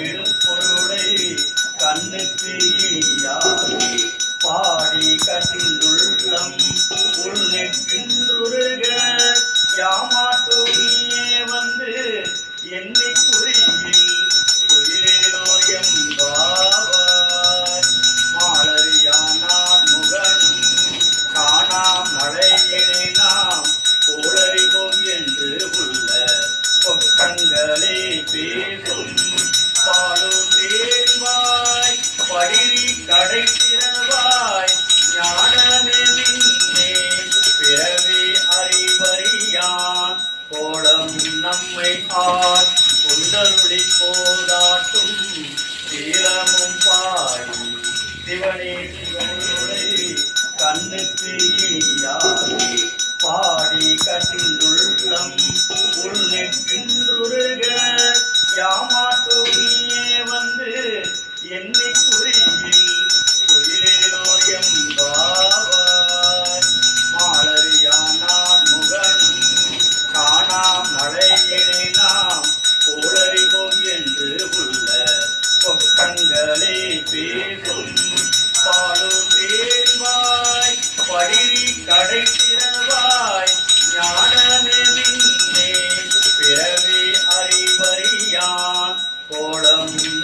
திருப்பொருளை கண்ணுக்கு இனியாகி பாடி கசிந்துள்ளம் உள்ளிருக யாமாட்டோனியே வந்து என்னை குறியில்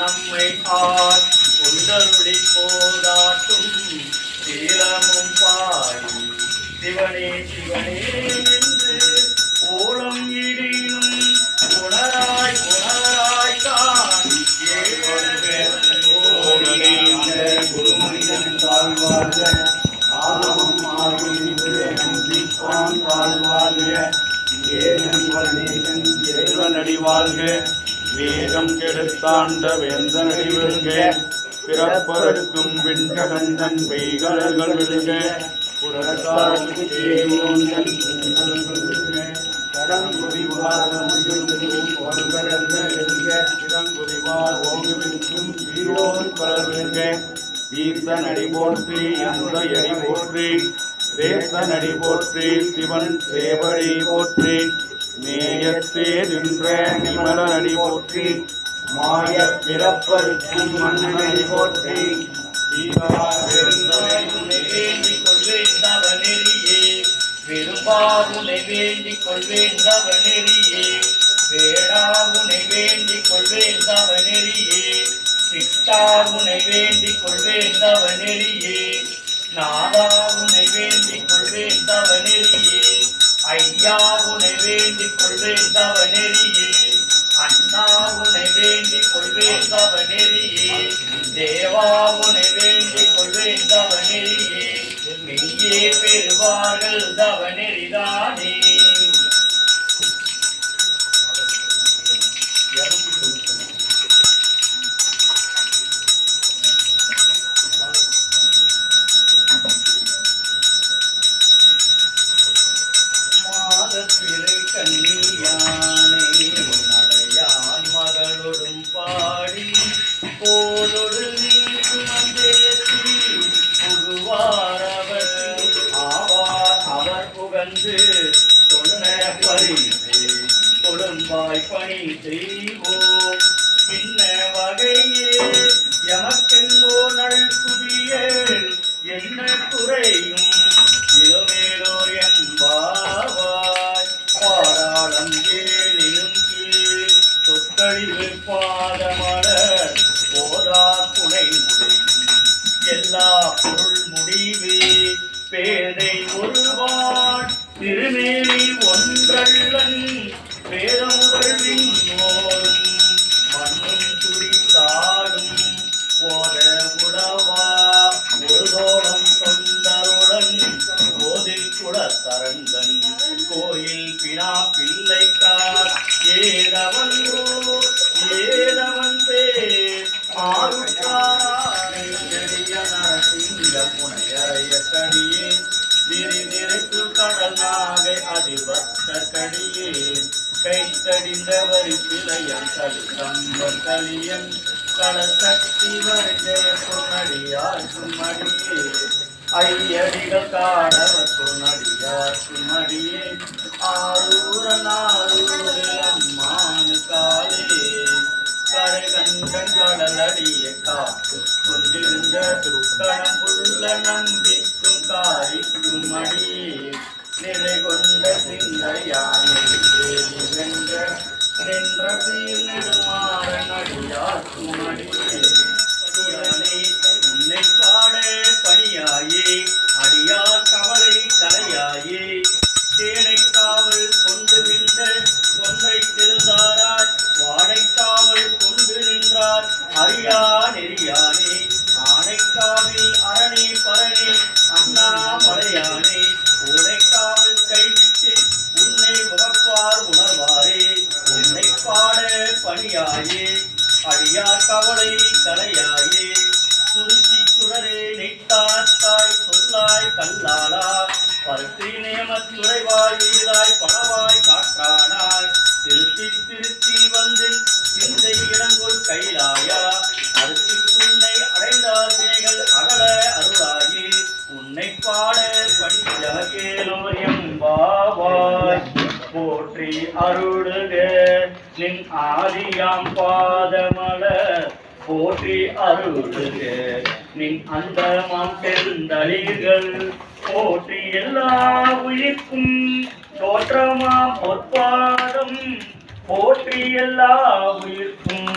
நம்மை ஆர் கொண்டருளி போராட்டும். சீலமும் பாடி சிவனே சிவனே என்று ஓலம் இடினும் உணராய் உணராய் தான் குருமனிதன் தாழ்வாழ்க. ஆதவம் ஆகிப்பான் தாழ்வாழ்க ஏகன் வர்ணேகன் இறைவனடி வேகம் கெடுத்தாண்ட வேந்தனடி வெல்க பிறப்பதற்கும் விண்ககந்தன் பெய்கடல்கள் வெல்க ஈசனடி போற்றி அந்த அடி போற்றி தேசனடி போற்றி சிவன் சேவடி போற்றி. நேயத்தே நின்ற நிமலனடி போற்றி. மாய பிறப்பருக்கும் மன்னனடி போற்றி. உன்னை வேண்டிக் கொள்வேன் தவ நெறியே வேண்டிக் கொள்வேன் தவ நெறியே வேண்டிக் கொள்வேன் தவ நெறியே வேண்டிக் கொள்வேன் தவ ஐயா உனை வேண்டிக் கொள்வேன் தவ நெறியே அண்ணா உனை வேண்டிக் கொள்வேன் தவ நெறியே தேவா உனை வேண்டிக் கொள்வேன் தவ நெறியே மெய்யே பெறுவார்கள் தவ நெறிதானே புகழ்ந்து சொன்ன பரிசே கொடும்பாய் பணி செய்வோம் பின்ன வகையே எமக்கெங்கோ நல் புதியேள் என்ன குறையும்? இளமேலோர் எம்பாவாய் பாராளம் கேளிலும் கீழ் சொத்தழிவு பாதமலர் போதா துணை முடியும் எல்லா பொருள் முடிவே பேதை திருமேனி ஒன்றல்லன் வேதமுதல் விண்ணோரும் மண்ணும் துடித்தாடும் ஓத உடவா ஒரு தோளம் தொண்டருடன் கோதில் குடத்தரங்கன் கோயில் பினா பிள்ளைக்கார் ஏதவன் ஏதவன் பேர் ஆருக்காரானை நெடிய நரசிங்க புனையறைய கடியே விரிதிரைத்து கடல் நாகை அதிபத்த கடியே கைத்தடிந்த வரி தலி கம்பன் கலியன் களசக்தி வரிஜய பொன்னடியார் சும்மடியே ஐயடிகள் காணவர் பொன்னடியார் சும்மடியே ஆரூர ஆரூரே அம்மானு காலே ஆறு கண்டன் கடல் காத்து கொண்டிருந்த துருக்கணம் புள்ள நம்பிக்கும் காரிக்கும் அடியே நிலை கொண்ட சிந்தையானை வென்ற நின்ற சீர் நடியார் அடியாக்கும் உன்னை பாட பணியாயே அடியார் பணியாயே அடியார் கவலை கலையாயே துருத்தி சுடரே நெய்த்தாத்தாய் சொல்லாய் கல்லாளா பருத்தி நேமத்துறைவாய் வீராய் பணவாய் காற்றானாய் திருத்தி திருத்தி வந்து சிந்தை இடங்கொள் கைலாயா அருத்தி உன்னை அடைந்தார் வினைகள் அகல அருளாயே உன்னை பாட படிக்கேலோரியம் பாவாய் போற்றி அரு நின் ஆதியாம் பாதமலர் போற்றி அருளுக. நின் அந்தமாம் பெருந்தளிர்கள் போற்றி எல்லா உயிர்க்கும் தோற்றமாம் பொற்பாதம் போற்றி எல்லா உயிர்க்கும்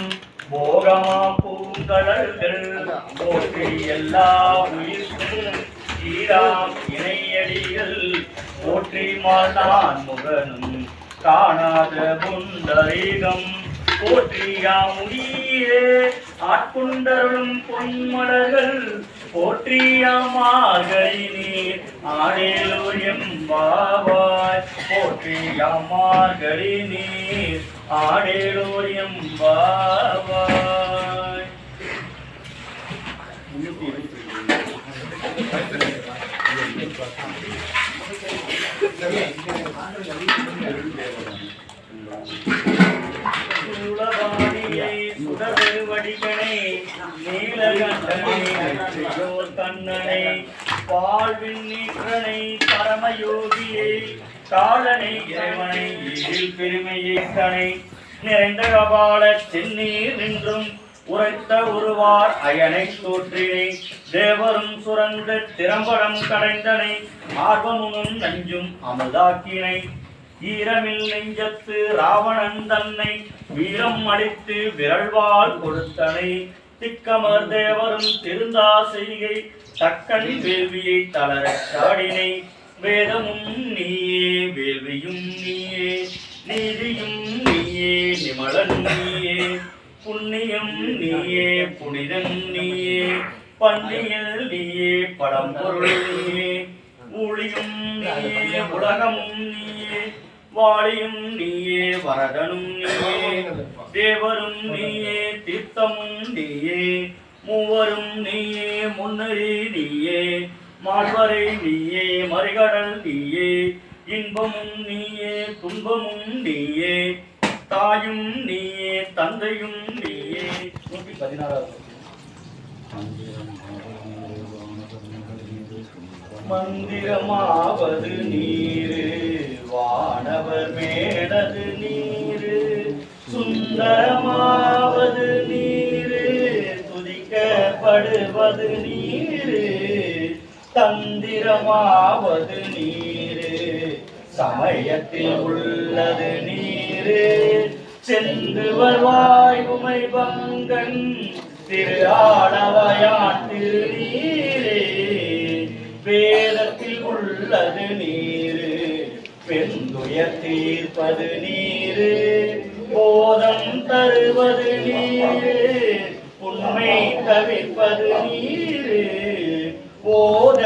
போகமாம் பூங்கடல்கள் போற்றி எல்லா உயிர்க்கும் ஈராம் இணையடிகள் போற்றி மாட்டான் முகனும் காணாத புண்டரீகம் போற்றியா முடியே ஆட்கொண்டருளும் பொன்மலர்கள். போற்றியாமாகை நீர் ஆடேலோயம் பாவாய். போற்றியாமார்கழி நீர் ஆடேலோயம் பாவாய். சூலபாணியை கண்ணனை வாழ்வின் நீற்றனை பரமயோகியை காலனை இறைவனை எழில் பெருமையை தனை நிறைந்த கபால சென்னீர் நின்றும் உரைத்த உருவார் அயனை தோற்றினை தேவரும் சுரந்த திறம்படம் கடைந்தனை ஆர்வமும் நஞ்சும் அமுதாக்கினை ஈரமில் நெஞ்சத்து ராவணன் தன்னை வீரம் அளித்து விரல்வாள் கொடுத்தனை திக்கமர் தேவரும் திருந்தா செய்கை தக்கன் வேள்வியை தளர சாடினை. வேதமும் நீயே வேள்வியும் நீயே நீதியும் நீயே நிமலன் நீயே. புண்ணியம் நீயே புனிதன் நீயே பன்னியல் நீயே படம் பொருள் நீயே. ஊழியும் நீயே உலகமும் நீயே. வாழியும் நீயே வரதனும் நீயே தேவரும் நீயே தீர்த்தமும் நீயே மூவரும் நீயே முன்னறி நீயே மால்வரை நீயே மறிகடல் நீயே இன்பமும் நீயே துன்பமும் நீயே தாயும் நீயே தந்தையும் நீயே. நூற்றி பதினாறாவது மந்திரமாவது நீரு சுந்தரமாவது நீரு துதிக்கப்படுவது நீரு. தந்திரமாவது நீரு சமயத்தில் உள்ளது நீரு. சென்று வருவாய் உமை பங்கன் திரு ஆடவையான் திருநீரே வேதத்தில் உள்ளது நீரு பெண்துயர் தீர்ப்பது நீரு. தருவது நீரே உண்மை தவிர்ப்பது நீரே. போத